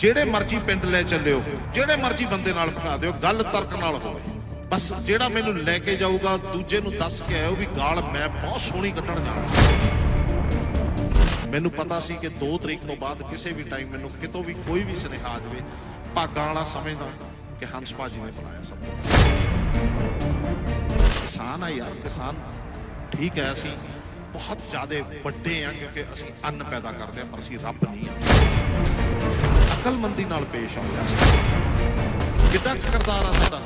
ਜਿਹੜੇ ਮਰਜ਼ੀ ਪਿੰਡ ਲੈ ਚੱਲਿਓ, ਜਿਹੜੇ ਮਰਜ਼ੀ ਬੰਦੇ ਨਾਲ ਬਿਠਾ ਦਿਓ, ਗੱਲ ਤਰਕ ਨਾਲ ਹੋਵੇ। ਬਸ ਜਿਹੜਾ ਮੈਨੂੰ ਲੈ ਕੇ ਜਾਊਗਾ, ਦੂਜੇ ਨੂੰ ਦੱਸ ਕੇ ਆਇਓ ਵੀ ਗਾਲ ਮੈਂ ਬਹੁਤ ਸੋਹਣੀ ਕੱਢਣ ਜਾਣਾ ਮੈਨੂੰ ਪਤਾ ਸੀ ਕਿ 2 ਤਰੀਕ ਤੋਂ ਬਾਅਦ ਕਿਸੇ ਵੀ ਟਾਈਮ ਮੈਨੂੰ ਕਿਤੋਂ ਵੀ ਕੋਈ ਵੀ ਸੁਨੇਹਾ ਆ ਜਾਵੇ, ਭਾਗਾਂ ਵਾਲਾ ਸਮਝਦਾ ਕਿ ਹੰਸ ਭਾਜੀ ਨੇ ਬੁਲਾਇਆ ਸਭ ਤੋਂ ਕਿਸਾਨ ਆ ਯਾਰ, ਕਿਸਾਨ। ਠੀਕ ਹੈ ਅਸੀਂ ਬਹੁਤ ਜ਼ਿਆਦਾ ਵੱਡੇ ਆ ਕਿਉਂਕਿ ਅਸੀਂ ਅੰਨ ਪੈਦਾ ਕਰਦੇ ਆ, ਪਰ ਅਸੀਂ ਰੱਬ ਨਹੀਂ ਆ। ਅਕਲਮੰਦੀ ਨਾਲ ਪੇਸ਼ ਆਓ ਯਾਰ ਕਿੱਡਾ ਕੁ ਆ ਸਾਡਾ?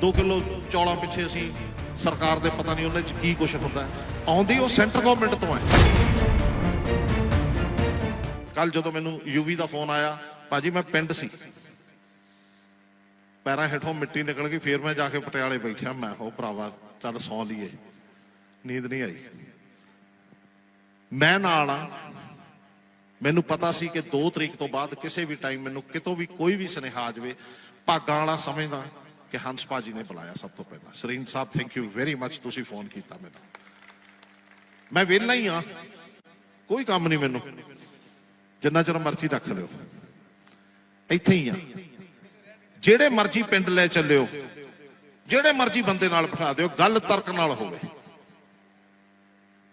2 ਕਿਲੋ ਚੌਲਾਂ ਪਿੱਛੇ ਅਸੀਂ ਸਰਕਾਰ ਦੇ ਪਤਾ ਨਹੀਂ ਉਹਨੇ ਚ ਕੀ ਕੁਝ ਹੁੰਦਾ। ਆਉਂਦੀ ਉਹ ਸੈਂਟਰ ਗਵਰਨਮੈਂਟ ਤੋਂ ਹੈ। ਕੱਲ ਜਦੋਂ ਮੈਨੂੰ ਯੂਵੀ ਦਾ ਫੋਨ ਆਇਆ, ਭਾਜੀ ਮੈਂ ਪਿੰਡ ਸੀ। ਪੈਰਾਂ ਹੇਠੋਂ ਮਿੱਟੀ ਨਿਕਲ ਗਈ, ਫੇਰ ਮੈਂ ਜਾ ਕੇ ਪਟਿਆਲੇ ਬੈਠਿਆ, ਮੈਂ ਹੋ ਭਰਾਵਾ, ਚੱਲ ਸੌਂ ਲਈਏ। ਨੀਂਦ ਨਹੀਂ ਆਈ। ਮੈਂ ਨਾਲ ਆ ਮੈਨੂੰ ਪਤਾ ਸੀ ਕਿ 2 ਤਰੀਕ ਤੋਂ ਬਾਅਦ ਕਿਸੇ ਵੀ ਟਾਈਮ ਮੈਨੂੰ ਕਿਤੋਂ ਵੀ ਕੋਈ ਵੀ ਸੁਨੇਹਾ ਆ ਜਾਵੇ, ਭਾਗਾਂ ਵਾਲਾ ਸਮਝਦਾ ਕਿ ਹੰਸ ਭਾਜੀ ਨੇ ਬੁਲਾਇਆ ਸਭ ਤੋਂ ਪਹਿਲਾਂ। Sareen sahib thank you very much ਤੁਸੀਂ ਫੋਨ ਕੀਤਾ ਮੈਨੂੰ। ਮੈਂ ਵਿਹਲਾ ਹੀ ਆ ਕੋਈ ਕੰਮ ਨਹੀਂ ਮੈਨੂੰ। ਜਿੰਨਾ ਚਿਰ ਮਰਜ਼ੀ ਰੱਖ ਲਿਓ। ਇੱਥੇ ਹੀ ਆ। ਜਿਹੜੇ ਮਰਜ਼ੀ ਪਿੰਡ ਲੈ ਚੱਲਿਓ, ਜਿਹੜੇ ਮਰਜ਼ੀ ਬੰਦੇ ਨਾਲ ਬਿਠਾ ਦਿਓ, ਗੱਲ ਤਰਕ ਨਾਲ ਹੋਵੇ।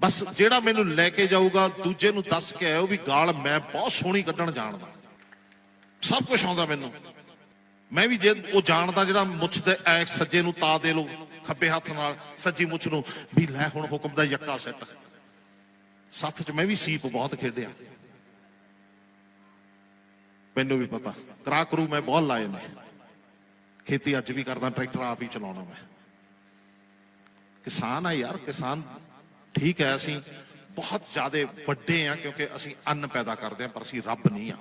ਬਸ ਜਿਹੜਾ ਮੈਨੂੰ ਲੈ ਕੇ ਜਾਊਗਾ, ਦੂਜੇ ਨੂੰ ਦੱਸ ਕੇ ਆਇਓ ਵੀ ਗਾਲ ਮੈਂ ਬਹੁਤ ਸੋਹਣੀ ਕੱਢਣ ਜਾਣਦਾ। ਸਭ ਕੁਝ ਆਉਂਦਾ ਮੈਨੂੰ। ਮੈਂ ਵੀ ਜੇ ਉਹ ਜਾਣਦਾ ਜਿਹੜਾ ਮੁੱਛ ਦੇ ਐ ਸੱਜੇ ਨੂੰ ਤਾ ਦੇ ਲੋ ਖੱਬੇ ਹੱਥ ਨਾਲ ਸੱਜੀ ਮੁੱਛ ਨੂੰ, ਵੀ ਲੈ ਹੁਣ ਹੁਕਮ ਦਾ ਯੱਕਾ ਸੈੱਟ। ਸੱਥ 'ਚ ਮੈਂ ਵੀ ਸੀਪ ਬਹੁਤ ਖੇਡਿਆ। ਮੈਨੂੰ ਵੀ ਪਤਾ। ਕਰਾ ਕਰੂ ਮੈਂ ਬਹੁਤ ਲਾਏ ਨੇ। ਖੇਤੀ ਅੱਜ ਵੀ ਕਰਦਾ, ਟਰੈਕਟਰ ਆਪ ਹੀ ਚਲਾਉਣਾ ਮੈਂ। ਕਿਸਾਨ ਆ ਯਾਰ, ਕਿਸਾਨ ਠੀਕ ਹੈ, ਅਸੀਂ ਬਹੁਤ ਜ਼ਿਆਦਾ ਵੱਡੇ ਆ ਕਿਉਂਕਿ ਅਸੀਂ ਅੰਨ ਪੈਦਾ ਕਰਦੇ ਆ ਪਰ ਅਸੀਂ ਰੱਬ ਨਹੀਂ ਆ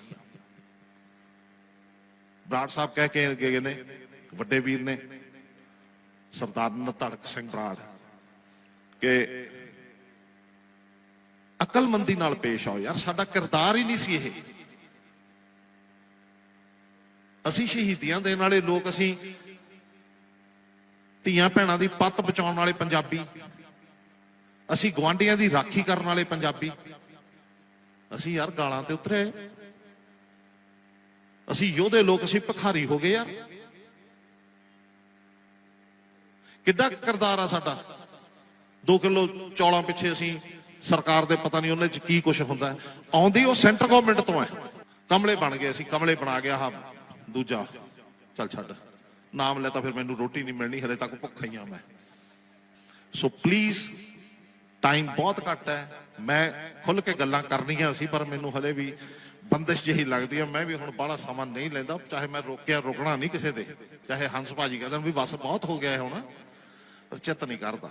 ਬਰਾੜ ਸਾਹਿਬ ਕਹਿ ਕੇ ਗਏ ਨੇ ਵੱਡੇ ਵੀਰ ਨੇ, ਸਰਦਾਰ ਨਤੜਕ ਸਿੰਘ ਬਰਾੜ ਕਿ ਅਕਲਮੰਦੀ ਨਾਲ ਪੇਸ਼ ਆਓ ਯਾਰ, ਸਾਡਾ ਕਿਰਦਾਰ ਹੀ ਨਹੀਂ ਸੀ ਇਹ। ਅਸੀਂ ਸ਼ਹੀਦੀਆਂ ਦੇਣ ਵਾਲੇ ਲੋਕ ਅਸੀਂ ਧੀਆਂ ਭੈਣਾਂ ਦੀ ਪੱਤ ਬਚਾਉਣ ਵਾਲੇ ਪੰਜਾਬੀ ਅਸੀਂ ਗਵਾਂਡੀਆਂ ਦੀ ਰਾਖੀ ਕਰਨ ਵਾਲੇ ਪੰਜਾਬੀ। ਅਸੀਂ ਯਾਰ ਗਾਲਾਂ ਤੇ ਉਤਰੇ। ਅਸੀਂ ਯੋਧੇ ਲੋਕ, ਅਸੀਂ ਭਖਾਰੀ ਹੋ ਗਏ ਯਾਰ। ਕਿੱਡਾ ਕੁ ਕਿਰਦਾਰ ਆ ਸਾਡਾ। 2 ਕਿਲੋ ਚੌਲਾਂ ਪਿੱਛੇ ਅਸੀਂ ਸਰਕਾਰ ਦੇ ਪਤਾ ਨਹੀਂ ਉਹਨੇ ਚ ਕੀ ਕੁਝ ਹੁੰਦਾ ਆਉਂਦੀ ਉਹ ਸੈਂਟਰ ਗਵਰਨਮੈਂਟ ਤੋਂ ਹੈ। ਕਮਲੇ ਬਣ ਗਏ ਅਸੀਂ, ਕਮਲੇ ਬਣਾ ਗਿਆ ਹਾਂ ਦੂਜਾ। ਚੱਲ ਛੱਡ। ਨਾਮ ਲੈ ਤਾਂ ਫਿਰ ਮੈਨੂੰ ਰੋਟੀ ਨਹੀਂ ਮਿਲਣੀ, ਹਲੇ ਤੱਕ ਭੁੱਖਾ ਹੀ ਆ ਮੈਂ। ਸੋ ਪਲੀਜ਼ ਟਾਈਮ ਬਹੁਤ ਘੱਟ ਹੈ। ਮੈਂ ਖੁੱਲ ਕੇ ਗੱਲਾਂ ਕਰਨੀਆਂ ਸੀ, ਪਰ ਮੈਨੂੰ ਹਲੇ ਵੀ ਬੰਦਿਸ਼ ਜਿਹੀ ਲੱਗਦੀ ਹੈ। ਮੈਂ ਵੀ ਹੁਣ ਬਾਹਲਾ ਸਮਾਂ ਨਹੀਂ ਲੈਂਦਾ। ਚਾਹੇ ਮੈਂ ਰੋਕਿਆ, ਰੁਕਣਾ ਨਹੀਂ ਕਿਸੇ ਦੇ। ਚਾਹੇ ਹੰਸ ਭਾਜੀ ਕਹਿੰਦੇ ਵੀ ਬਸ ਬਹੁਤ ਹੋ ਗਿਆ ਹੈ ਹੁਣ। ਪਰ ਚਿੱਤ ਨਹੀਂ ਕਰਦਾ।